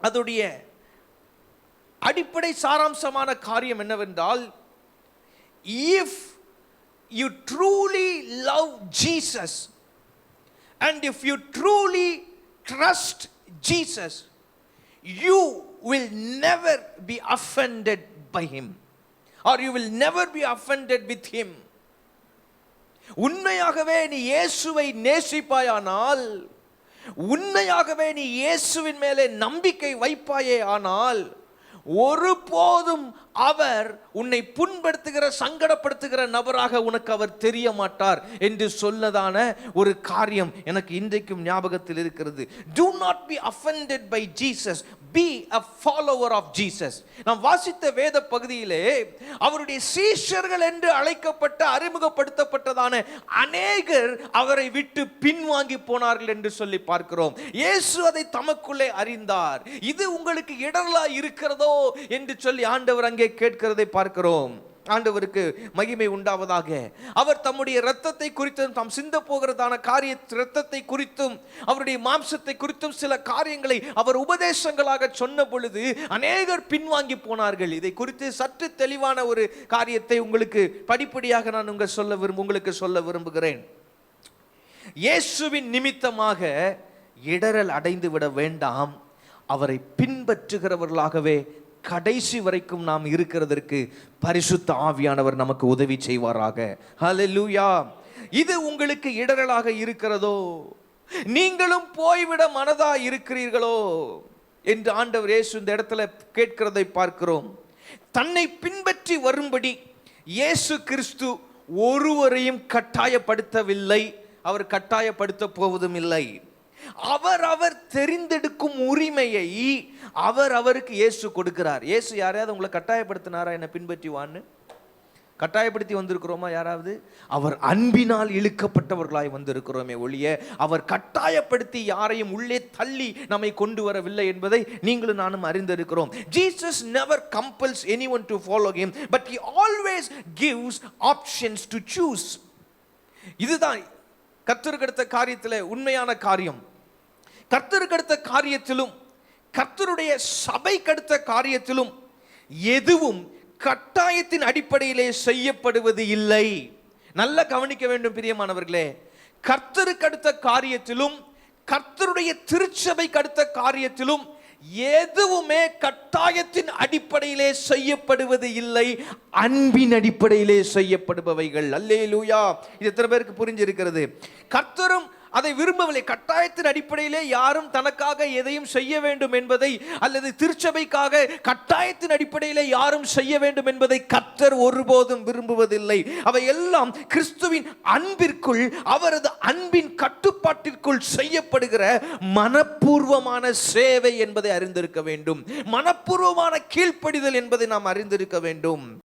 அதோடைய அடிப்படை சாராம்சமான காரியம் என்னவென்றால் if you truly love Jesus and if you truly trust Jesus you will never be offended by him or you will never be offended with him உண்மையாகவே நீ இயேசுவை நேசிப்பாயானால் உண்மையாகவே நீ இயேசுவின் மேலே நம்பிக்கை வைப்பாயே ஆனால் ஒருபோதும் அவர் உன்னை புண்படுத்துகிற சங்கடப்படுத்துகிற நபராக உனக்கு அவர் தெரிய மாட்டார் என்று சொன்னதான ஒரு காரியம் எனக்கு இன்றைக்கும் ஞாபகத்தில் இருக்கிறது. Do not be offended by Jesus be a follower of Jesus நாம் வாசித்த வேத பகுதியிலே அவருடைய சீஷர்கள் என்று அழைக்கப்பட்ட அறிமுகப்படுத்தப்பட்டதான அநேகர் அவரை விட்டு பின்வாங்கி போனார்கள் என்று சொல்லி பார்க்கிறோம். இயேசு அதை தமக்குள்ளே அறிந்தார். இது உங்களுக்கு இடரலா இருக்கிறதோ என்று சொல்லி ஆண்டவர் அங்கே கேட்கிறதை பார்க்கிறோம். ஆண்டவருக்கு மகிமை உண்டாவதாக. அவர் தம்முடைய இரத்தத்தை குறித்தும் தாம் சிந்த போகிறதான காரிய இரத்தத்தை குறித்தும் அவருடைய மாம்சத்தை குறித்தும் சில காரியங்களை அவர் உபதேசங்களாக சொன்ன பொழுது அநேகர் பின்வாங்கி போனார்கள். இதை குறித்து சற்று தெளிவான ஒரு காரியத்தை உங்களுக்கு படிப்படியாக நான் உங்கள் சொல்ல விரும்ப உங்களுக்கு சொல்ல விரும்புகிறேன். இயேசுவின் நிமித்தமாக இடரல் அடைந்து விட வேண்டாம். அவரை பின்பற்றுகிறவர்களாகவே கடைசி வரைக்கும் நாம் இருக்கிறதற்கு பரிசுத்த ஆவியானவர் நமக்கு உதவி செய்வாராக. ஹalleluya இது உங்களுக்கு இடரலாக இருக்கிறதோ? நீங்களும் போய்விட மனதா இருக்கிறீர்களோ? என்று ஆண்டவர் இயேசு இந்த இடத்துல கேட்கிறதை பார்க்கிறோம். தன்னை பின்பற்றி வரும்படி இயேசு கிறிஸ்து ஒருவரையும் கட்டாயப்படுத்தவில்லை. அவர் கட்டாயப்படுத்த போவதும் இல்லை. அவர் அவர் தெரிந்தெடுக்கும் உரிமையை அவர் அவருக்கு இயேசு கொடுக்கிறார். இயேசு யாரையாவது உங்களை கட்டாயப்படுத்தினாரா? என்னை பின்பற்றி வான்னு கட்டாயப்படுத்தி வந்திருக்கிறோமா யாராவது? அவர் அன்பினால் இழுக்கப்பட்டவர்களாய் வந்திருக்கிறோமே ஒழிய அவர் கட்டாயப்படுத்தி யாரையும் உள்ளே தள்ளி நம்மை கொண்டு வரவில்லை என்பதை நீங்களும் நானும் அறிந்திருக்கிறோம். Jesus never compels any one to follow him but he always gives options to choose இதுதான் கர்த்தருக்கடுத்த காரியத்தில் உண்மையான காரியம். கர்த்தருக்கடுத்த காரியத்திலும் கர்த்தருடைய சபைக்கடுத்த காரியத்திலும் எதுவும் கட்டாயத்தின் அடிப்படையிலே செய்யப்படுவது இல்லை. நல்ல கவனிக்க வேண்டும் பிரியமானவர்களே. கர்த்தருக்கு அடுத்த காரியத்திலும் கர்த்தருடைய திருச்சபைக்கு அடுத்த காரியத்திலும் எதுவுமே கட்டாயத்தின் அடிப்படையிலே செய்யப்படுவது இல்லை. அன்பின் அடிப்படையிலே செய்யப்படுபவைகள். அல்லேலூயா. இது எத்தனை பேருக்கு புரிஞ்சிருக்கிறது? கர்த்தரும் அதை விரும்பவில்லை. கட்டாயத்தின் அடிப்படையிலே யாரும் தனக்காக எதையும் செய்ய வேண்டும் என்பதை அல்லது திருச்சபைக்காக கட்டாயத்தின் அடிப்படையிலே யாரும் செய்ய வேண்டும் என்பதை கத்தர் ஒருபோதும் விரும்புவதில்லை. அவை எல்லாம் கிறிஸ்துவின் அன்பிற்குள் அவரது அன்பின் கட்டுப்பாட்டிற்குள் செய்யப்படுகிற மனப்பூர்வமான சேவை என்பதை அறிந்திருக்க வேண்டும். மனப்பூர்வமான கீழ்ப்படிதல் என்பதை நாம் அறிந்திருக்க வேண்டும்.